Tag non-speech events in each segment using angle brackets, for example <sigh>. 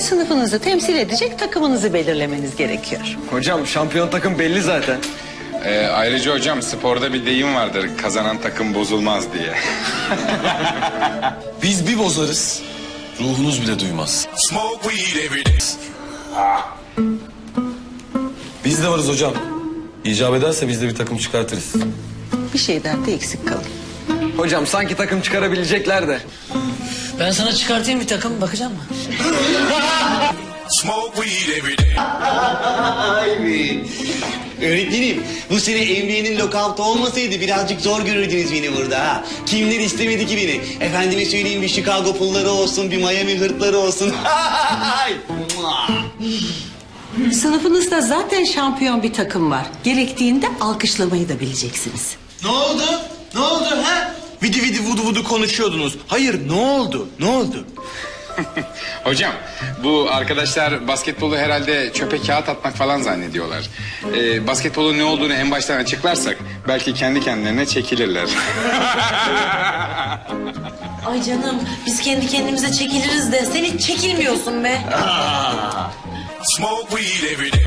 Sınıfınızı temsil edecek takımınızı belirlemeniz gerekiyor. Hocam şampiyon takım belli zaten. Ee, ayrıca hocam sporda bir deyim vardır. Kazanan takım bozulmaz diye. <laughs> Biz bir bozarız. Ruhunuz bile duymaz. Biz de varız hocam. İcap ederse biz de bir takım çıkartırız. Bir şeyden de eksik kalın. Hocam sanki takım çıkarabilecekler de. Ben sana çıkartayım bir takım bakacak mı? <laughs> Smoke weed every day. Öğretmenim bu sene NBA'nin lockout olmasaydı birazcık zor görürdünüz beni burada ha. Kimler istemedi ki beni? Efendime söyleyeyim bir Chicago pulları olsun bir Miami hırtları olsun. <laughs> Sınıfınızda zaten şampiyon bir takım var. Gerektiğinde alkışlamayı da bileceksiniz. ne oldu? Ne oldu ha? Vidi vidi vudu vudu konuşuyordunuz. Hayır ne oldu? Ne oldu? <laughs> Hocam bu arkadaşlar basketbolu herhalde çöpe kağıt atmak falan zannediyorlar. Ee, basketbolun ne olduğunu en baştan açıklarsak belki kendi kendilerine çekilirler. <laughs> Ay canım biz kendi kendimize çekiliriz de sen hiç çekilmiyorsun be. <laughs> Smoke weed every day.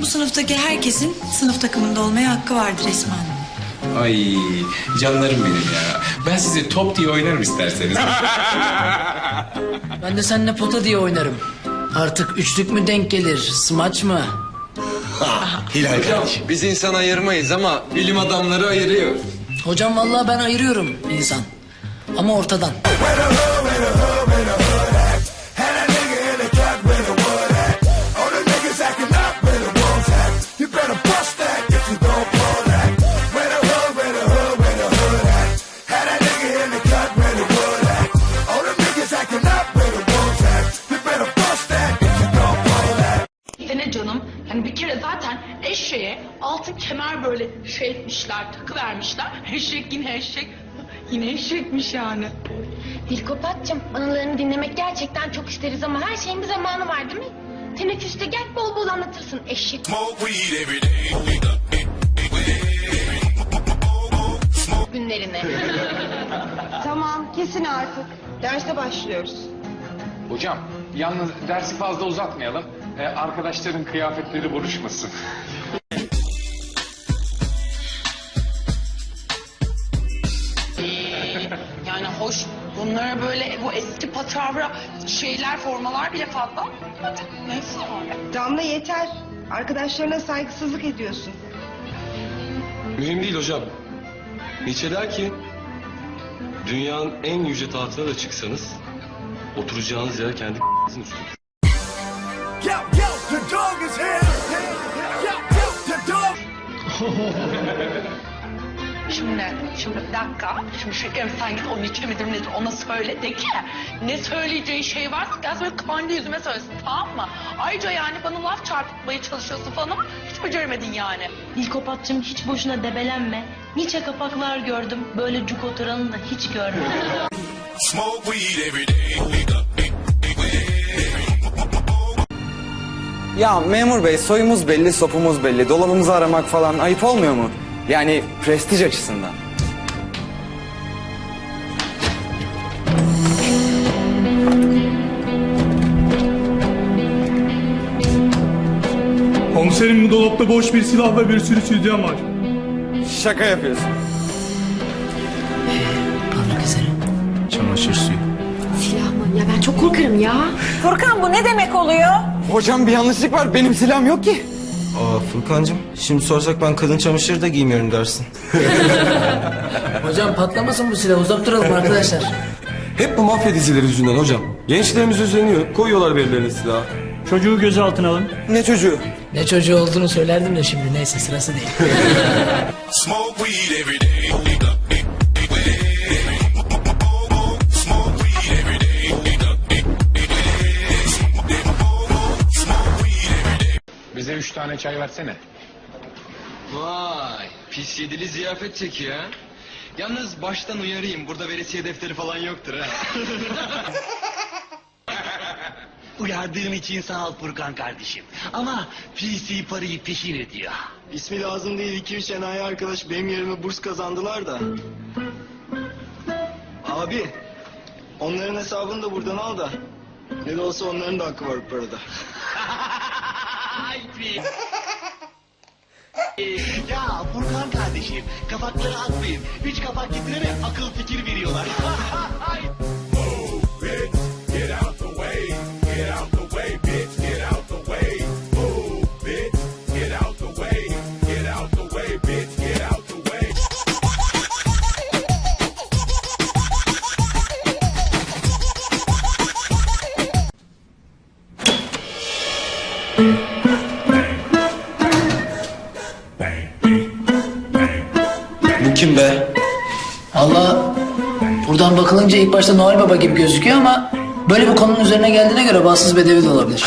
Bu sınıftaki herkesin sınıf takımında olmaya hakkı vardır Esma Hanım. Ay canlarım benim ya. Ben size top diye oynarım isterseniz. <laughs> Ben de seninle pota diye oynarım. Artık üçlük mü denk gelir, smaç mı? Hilal Hocam biz insan ayırmayız ama bilim adamları ayırıyor. Hocam vallahi ben ayırıyorum insan. Ama ortadan. Eşek yine eşek. Yine eşekmiş yani. Dilkopatçım anılarını dinlemek gerçekten çok isteriz ama her şeyin bir zamanı var değil mi? Teneffüste gel bol bol anlatırsın eşek günlerini. <laughs> Tamam kesin artık. Derse başlıyoruz. Hocam yalnız dersi fazla uzatmayalım. Ee, arkadaşların kıyafetleri buruşmasın. Bunlara böyle bu eski patavra şeyler formalar bile fazla. Neyse yani. Damla yeter. Arkadaşlarına saygısızlık ediyorsun. Mühim değil hocam. Nietzsche der ki... Dünyanın en yüce tahtına da çıksanız... Oturacağınız yer kendi. <laughs> Yo, yo, the dog is here. Yo, yo, the dog. <laughs> Şimdi, şimdi bir dakika. Şimdi şekerim sen git onu içemedim nedir ona söyle de ki ne söyleyeceği şey varsa gel böyle kendi yüzüme söylesin tamam mı? Ayrıca yani bana laf çarpıtmaya çalışıyorsun falan ama hiç beceremedin yani. Dilkopatçım hiç boşuna debelenme. Niçe kapaklar gördüm böyle cuk oturanı da hiç görmedim. Smoke weed every day. Ya memur bey soyumuz belli sopumuz belli. Dolabımızı aramak falan ayıp olmuyor mu? Yani prestij açısından. Komiserim bu dolapta boş bir silah ve bir sürü sütyen var. Şaka yapıyorsun. Parmak izleri. Çamaşır suyu. Silah mı? Ya ben çok korkarım ya. Furkan bu ne demek oluyor? Hocam bir yanlışlık var. Benim silahım yok ki. Aa Furkancığım şimdi sorsak ben kadın çamaşırı da giymiyorum dersin. <laughs> Hocam patlamasın bu silah uzak duralım arkadaşlar. Hep bu mafya dizileri yüzünden hocam. Gençlerimiz üzleniyor. Koyuyorlar birilerine silahı. Çocuğu gözaltına alın. Ne çocuğu? Ne çocuğu olduğunu söylerdim de şimdi neyse sırası değil. <laughs> Bize üç tane çay versene. Vay pis yedili ziyafet çekiyor ha. Yalnız baştan uyarayım burada veresiye defteri falan yoktur ha. <laughs> Uyardığın için sağ ol Furkan kardeşim. Ama PC parayı peşin ediyor. İsmi lazım değil iki üç enayi arkadaş benim yerime burs kazandılar da. Abi onların hesabını da buradan al da Ne de olsa onların da hakkı var bu parada. <laughs> ya Furkan kardeşim kapakları atmayın. Üç kapak getirene akıl fikir veriyorlar. <laughs> buradan bakılınca ilk başta Noel Baba gibi gözüküyor ama böyle bir konunun üzerine geldiğine göre bahtsız bedevi de olabilir.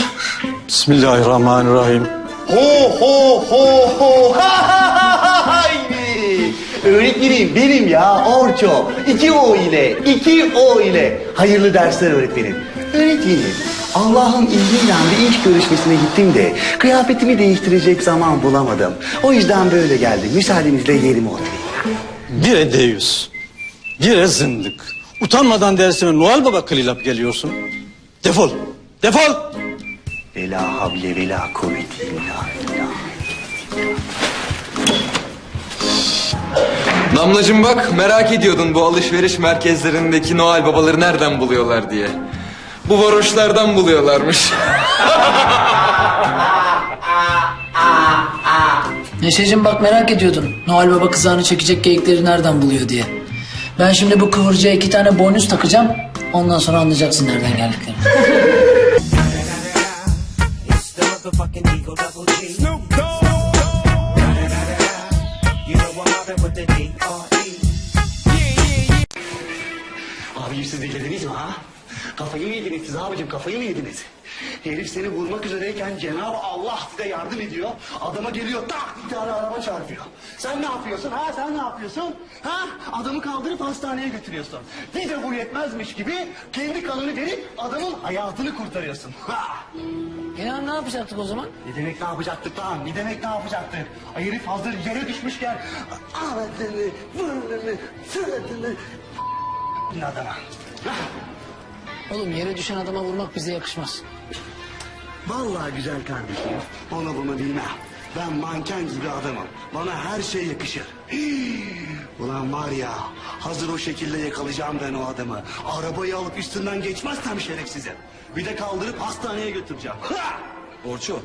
Bismillahirrahmanirrahim. Ho ho ho ho ha ha ha ha haydi. Öğretmenim benim ya Orço. İki O ile, iki O ile. Hayırlı dersler öğretmenim. Öğretmenim, Allah'ın izniyle bir iş görüşmesine gittim de kıyafetimi değiştirecek zaman bulamadım. O yüzden böyle geldim. Müsaadenizle yerime oturayım. Bire deyyus. Bire zındık. Utanmadan dersime Noel Baba kılıyla geliyorsun. Defol. Defol. Ve la havle ve la kuvvete illa billah. Damlacığım bak merak ediyordun bu alışveriş merkezlerindeki Noel babaları nereden buluyorlar diye. Bu varoşlardan buluyorlarmış. <laughs> Neşeciğim bak merak ediyordun. Noel Baba kızağını çekecek geyikleri nereden buluyor diye. Ben şimdi bu kıvırcığa iki tane bonus takacağım. Ondan sonra anlayacaksın nereden geldiklerini. <laughs> Abicim siz delirdiniz mi ha? Kafayı mı yediniz siz abicim kafayı mı yediniz? Herif seni vurmak üzereyken Cenab-ı Allah size yardım ediyor. Adama geliyor tak bir tane araba çarpıyor. Sen ne yapıyorsun ha sen ne yapıyorsun? Ha adamı kaldırıp hastaneye götürüyorsun. Bir de bu yetmezmiş gibi kendi kanını verip adamın hayatını kurtarıyorsun. Ha! Ya ne yapacaktık o zaman? Ne demek ne yapacaktık lan? Ne demek ne yapacaktık? Ay herif hazır yere düşmüşken ağzını, burnunu, suratını adama. Ha! Oğlum yere düşen adama vurmak bize yakışmaz. Vallahi güzel kardeşim. Onu bunu bilmem. Ben manken gibi adamım. Bana her şey yakışır. Hii! <gasps> Ulan var ya hazır o şekilde yakalayacağım ben o adamı. Arabayı alıp üstünden geçmezsem şerefsizim. Bir de kaldırıp hastaneye götüreceğim. Ha! Orço,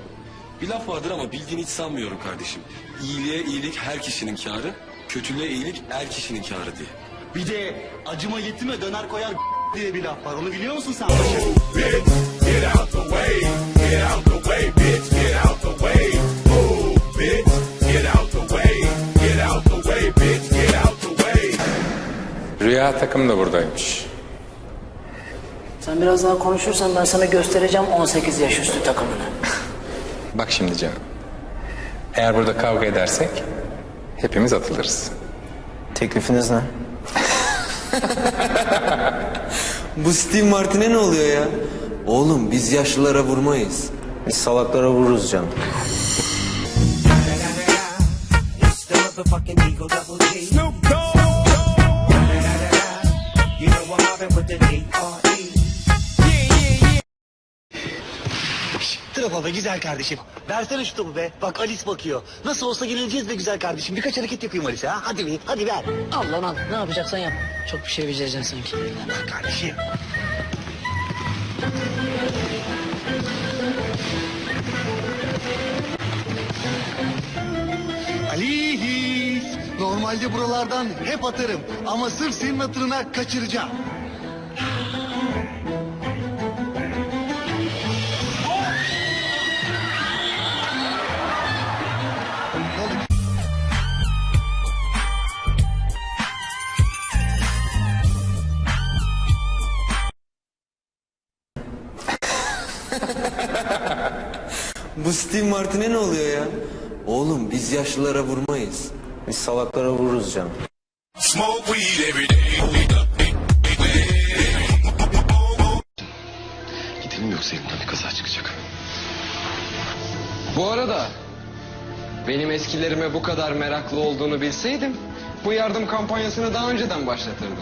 bir laf vardır ama bildiğini hiç sanmıyorum kardeşim. İyiliğe iyilik her kişinin kârı, kötülüğe iyilik er kişinin kârı diye. Bir de acıma yetime döner koyar diye bir laf var. Onu biliyor musun sen paşam? Bitch, get out the way, get out the way, bitch, get out the way. Move, bitch, get out the way, get out the way, bitch, get out the way. Rüya takım da buradaymış. Sen biraz daha konuşursan ben sana göstereceğim 18 yaş üstü takımını. <laughs> Bak şimdi canım. Eğer burada kavga edersek hepimiz atılırız. Teklifiniz ne? Bu Steve Martin'e ne oluyor ya? Oğlum biz yaşlılara vurmayız. Biz salaklara vururuz canım. Snoop Dogg. You know I'm with the Trafa be güzel kardeşim. Versene şu topu be. Bak Alice bakıyor. Nasıl olsa yenileceğiz be güzel kardeşim. Birkaç hareket yapayım Alice ha. Hadi bir, hadi ver. Al lan al. Ne yapacaksan yap. Çok bir şey becereceksin sanki. Bak kardeşim. Alice. Normalde buralardan hep atarım. Ama sırf senin hatırına kaçıracağım. Bu Steve Martin'e ne oluyor ya? Oğlum biz yaşlılara vurmayız. Biz salaklara vururuz canım. Smoke weed every day. Gidelim yoksa elimden bir kaza çıkacak. Bu arada benim eskilerime bu kadar meraklı olduğunu bilseydim bu yardım kampanyasını daha önceden başlatırdım.